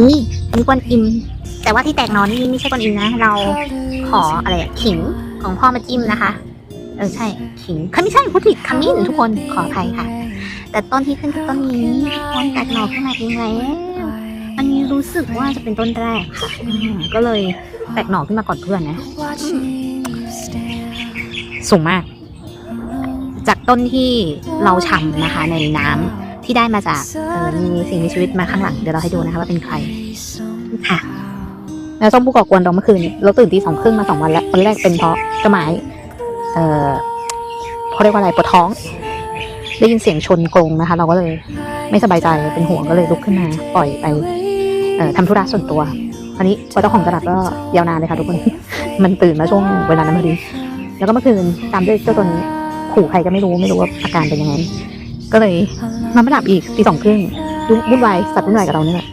นี่อันนี้กวนอิม แต่ว่าที่แตกหนอนนี่ไม่ใช่กวนอิมนะ เราขออะไรอะขิงของพ่อมาจิ้มนะคะ เออใช่ขิงเขาไม่ใช่พูดผิดขมิ้นทุกคนขออภัยค่ะ แต่ต้นที่ขึ้นคือต้นนี้ต้นแตกหน่อขึ้นมาเองแล้วอันนี้รู้สึกว่าจะเป็นต้นแรกค่ะก็เลยแตกหน่อขึ้นมาก่อนเพื่อนนะ สูงมาก จากต้นที่เราชำนะคะในน้ำ ที่ได้มาจากมีสิ่งมีชีวิตมาข้างหลัง เดี๋ยวเราให้ดูนะคะว่าเป็นใครค่ะแล้วส้มผู้ก่อกวนเราเมื่อคืนเราตื่นตีสองครึ่งมาสองวันแล้ววันแรกเป็นเพราะเจ้าไม้เออเขาเรียกว่าอะไรปวดท้อง ได้ยินเสียงชนกรงนะคะ เราก็เลยไม่สบายใจเป็นห่วงก็เลยลุกขึ้นมาปล่อยไปเอ่อทำธุระส่วนตัวอันนี้พอเจ้าของตลาดก็ยาวนานเลยค่ะทุกคน มันตื่นมาช่วงเวลานั้นพอดี แล้วก็เมื่อคืนตามด้วยเจ้าตัวนี้ขู่ใครก็ไม่รู้ไม่รู้ว่าอาการเป็นยังไง ก็เลยนอนไม่หลับอีกตีสองครึ่งวุ่นวายสัตว์วุ่นวายกับเราเนี่ยแหละ